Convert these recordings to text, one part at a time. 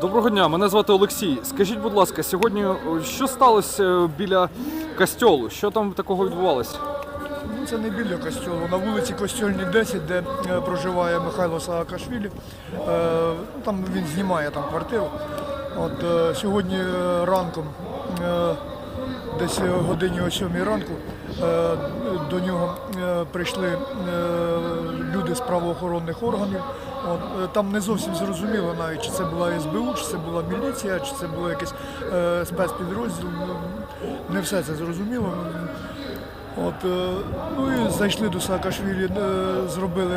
Доброго дня, мене звати Олексій. Скажіть, будь ласка, сьогодні що сталося біля костьолу? Що там такого відбувалося? Ну, Це не біля костьолу. На вулиці Костьольній 10, де е, проживає Михайло Саакашвілі. Е, Там він знімає там квартиру. От е, сьогодні е, ранком, е, десь годині о 7 ранку, е, до нього е, прийшли е, люди з правоохоронних органів. Там не зовсім зрозуміло навіть, чи це була СБУ, чи це була міліція, чи це було якийсь спецпідрозділ. Ну, Не все це зрозуміло. От, е, ну і зайшли до Саакашвілі, е, зробили,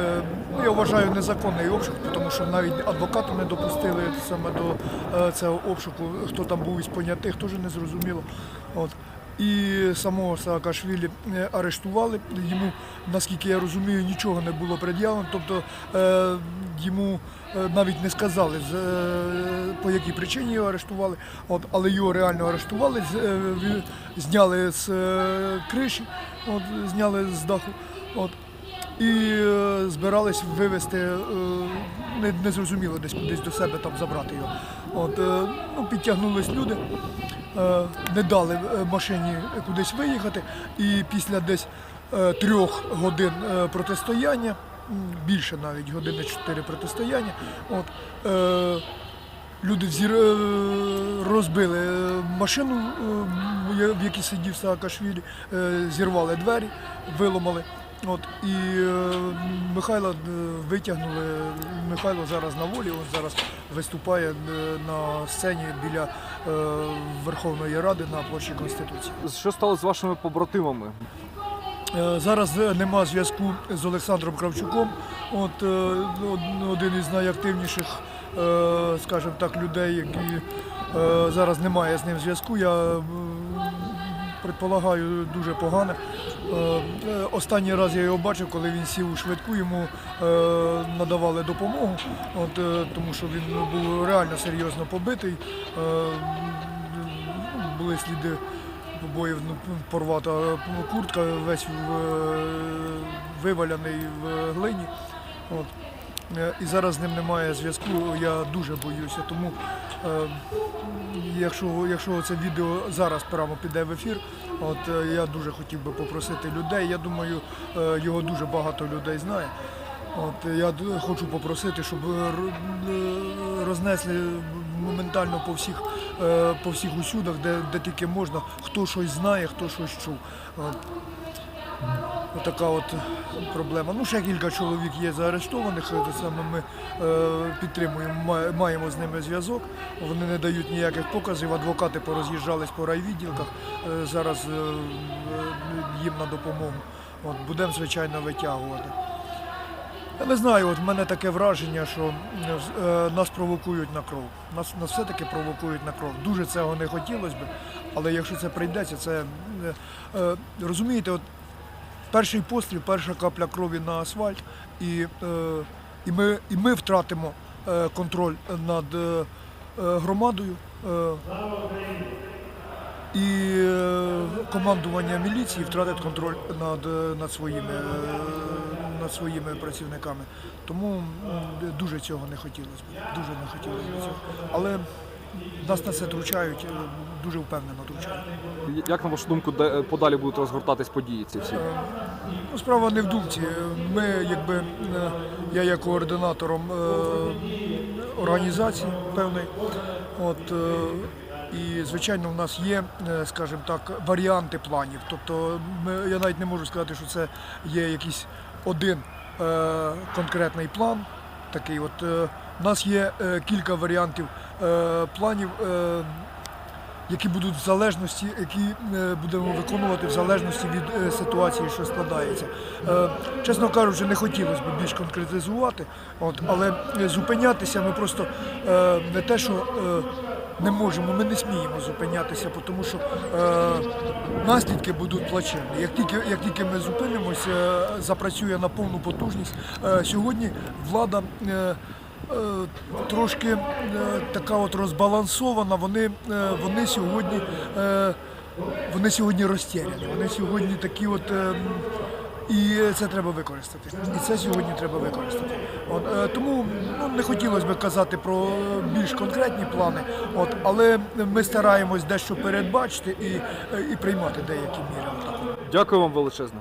ну, я вважаю, незаконний обшук, тому що навіть адвоката не допустили саме до е, цього обшуку. Хто там був із понятих, теж не зрозуміло. От. І самого Саакашвілі е, арештували. Йому, наскільки я розумію, нічого не було пред'явлено. Тобто е, йому е, навіть не сказали, по якій причині його арештували. От, але його реально арештували, зняли з криші, от, зняли з даху. От, і е, збирались вивезти, е, не, не зрозуміло, десь кудись до себе там забрати його. От, е, ну, підтягнулись люди, не дали е, машині кудись виїхати. І після десь е, трьох годин е, протистояння, більше навіть години чотири протистояння, от, е, люди взір... е, розбили е, машину, е, в якій сидів Саакашвілі, е, зірвали двері, виламали. От, і е, Михайла е, витягнули. Михайло зараз на волі, він зараз виступає е, на сцені біля е, Верховної Ради на площі Конституції. Що сталося з вашими побратимами? Е, Зараз нема зв'язку з Олександром Кравчуком. От е, один із найактивніших, е, скажімо так, людей, які е, зараз немає з ним зв'язку. Я предполагаю дуже погане. Е, е, Останній раз я його бачив, коли він сів у швидку, йому е, надавали допомогу, от, тому що він був реально серйозно побитий. Е, Були сліди побоїв, ну, порвата куртка, весь виваляний в глині. От. Е, І зараз з ним немає зв'язку, я дуже боюся. Тому е, якщо, якщо це відео зараз прямо піде в ефір, от е, я дуже хотів би попросити людей. Я думаю, його дуже багато людей знає. От я хочу попросити, щоб рознесли моментально по всіх, по всіх усюдах, де, де тільки можна, хто щось знає, хто щось чув. От. Отака от проблема. Ну, ще кілька чоловік є заарештованих. Те саме ми е, підтримуємо, маємо з ними зв'язок. Вони не дають ніяких показів. Адвокати пороз'їжджались по райвідділках. Е, зараз е, е, їм на допомогу. Будемо, звичайно, витягувати. Я не знаю, от в мене таке враження, що е, нас провокують на кров. Нас, нас все-таки провокують на кров. Дуже цього не хотілося б, але якщо це прийдеться, це е, е, розумієте, от перший постріл, перша капля крові на асфальт, і, е, і, ми, і ми втратимо е, контроль над е, громадою. І командування міліції втратить контроль над, над, своїми, над своїми працівниками. Тому дуже цього не хотілося б. Дуже не хотілося б цього. Але нас на це тручають, е, дуже впевнено тручають. Як на вашу думку, де подалі будуть розгортатись події ці всі? Ну, справа не в думці. Ми, якби е, я є координатором е, організації певної. От, е, і, звичайно, в нас є, е, скажімо так, варіанти планів. Тобто ми, я навіть не можу сказати, що це є якийсь один е, конкретний план. Такий от, е, у нас є е, кілька варіантів е, планів. Е, які будуть в залежності, які е, будемо виконувати в залежності від е, ситуації, що складається. Е, Чесно кажучи, не хотілося б більш конкретизувати, от, але е, зупинятися ми просто е, не те, що е, не можемо, ми не сміємо зупинятися, тому що е, наслідки будуть плачевні. Як тільки, як тільки ми зупинимося, е, запрацює на повну потужність. Е, Сьогодні влада. е, е, трошки е, така от розбалансована. Вони, е, вони сьогодні. Вони сьогодні розтіряні, вони сьогодні такі от. Е, І це треба використати. І це сьогодні треба використати. От, е, тому ну, не хотілося б казати про більш конкретні плани, от, але ми стараємось дещо передбачити і, і приймати деякі міри. Дякую вам величезно.